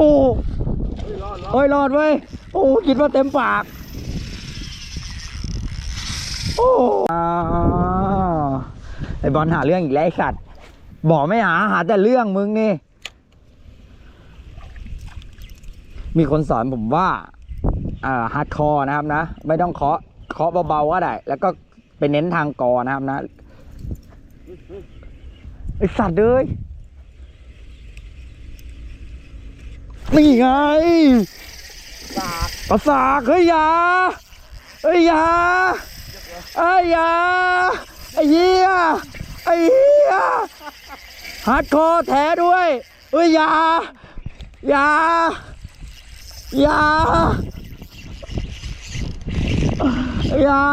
โอ้เฮ้ยรอดรอดเอ้ยรอดเว้ย โอ้คิดว่าเต็มปาก โอ้ไอบอลหาเรื่องอีกแล้วไอสัตว์ บอกไม่หาหาแต่เรื่องมึงนี่ มีคนสอนผมว่าอ่าฮาร์ดคอร์นะครับนะ ไม่ต้องเคาะเคาะเบาๆก็ได้ แล้วก็ไปเน้นทางกอนะครับนะไอสัตว์เลย นี่ไงประสาทเฮ้ยยาเฮ้ยยาเฮ้ยยาไอ้เหี้ยไอ้เหี้ยฮาร์ดคอร์แท้ด้วยเฮ้ยยายายายา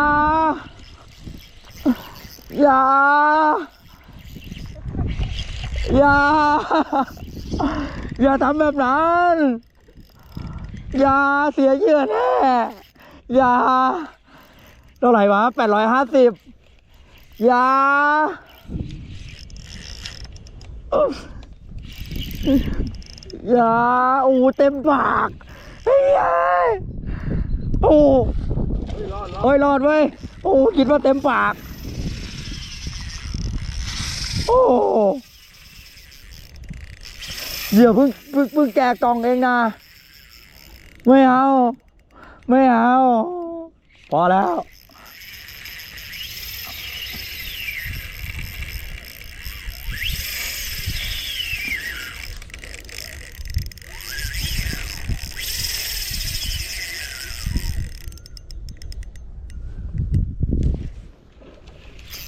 ยายา อย่าทำแบบนั้น อย่าเสียเหยื่อแน่อย่าเท่าไหร่วะแปดร้อยห้าสิบอย่าอย่าโอ้เต็มปากเฮ้ยโอ้ยรอดรอดโอ้ยรอดเว้ยโอ้คิดว่าเต็มปาก โอ้ เดี๋ยวเพิ่งเพิ่งเพิ่งแกะกล่องเองนะ ไม่เอา ไม่เอา พอแล้ว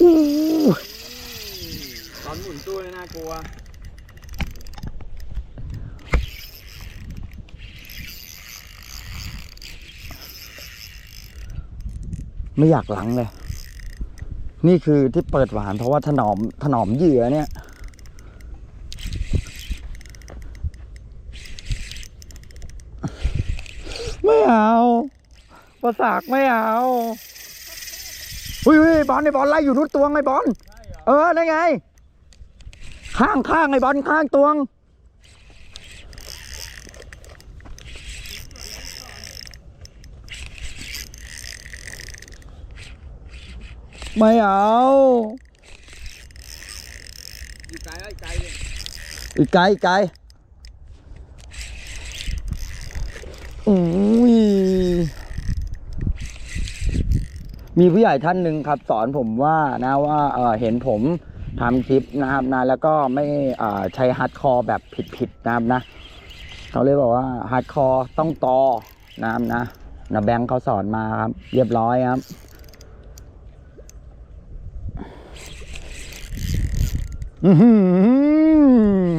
อู้ตอนหมุนตัวเลยน่ากลัว ไม่อยากหลังเลย นี่คือที่เปิดหวานเพราะว่าถนอมถนอมเหยื่อเนี่ยไม่เอาประสากไม่เอาเฮ้ยเบอลไอ้บอลไล่อยู่นุดตวงไอ้บอล เออนั่นไง ข้างข้างไอ้บอลข้างตวง ไม่เอาอยู่ไกลอีกไกลอีกไกลอีกไกลอุ้ยมีผู้ใหญ่ท่านหนึ่งครับ สอนผมว่านะว่าเออเห็นผมทำคลิปนะครับนะแล้วก็ไม่เอ่อใช้ฮาร์ดคอร์แบบผิดๆนะครับนะเขาเลยบอกว่าฮาร์ดคอร์ต้องตอนะครับนะนะแบงค์เขาสอนมาครับ เรียบร้อยครับ อือ หือ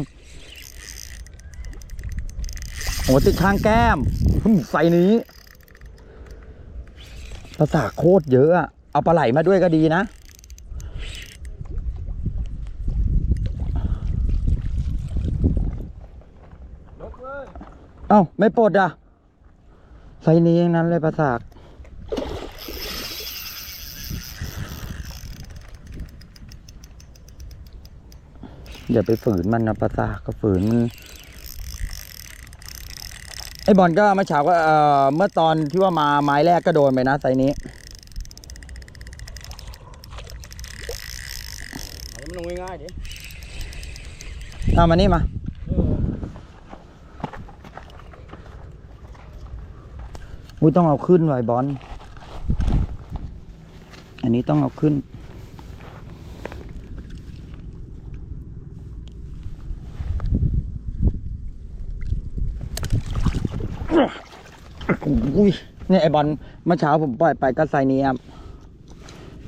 โอ้ติดข้างแก้มหึ่มใส่นี้ภาษาโคตรเยอะอะเอาปลาไหลมาด้วยก็ดีนะยกเลยเอ้า ไม่ปลดอะใส่นี้อย่างนั้นเลยประสาก อย่าไปฝืนมันนะประสากก็ฝืนมันไอ้บอลก็เมื่อเช้าก็เอ่อเมื่อตอนที่ว่ามาไม้แรกก็โดนไปนะไซส์นี้ เอามันลงง่ายๆดิเอามานี่มาเอออุ้ยต้องเอาขึ้นไว้บอล อันนี้ต้องเอาขึ้น อุ้ยเนี่ยไอบอลเมื่อเช้าผมปล่อยไปก็ไซส์นี้ครับ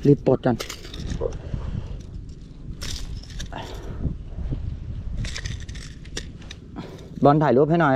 รีบปลดกันบอลถ่ายรูปให้หน่อย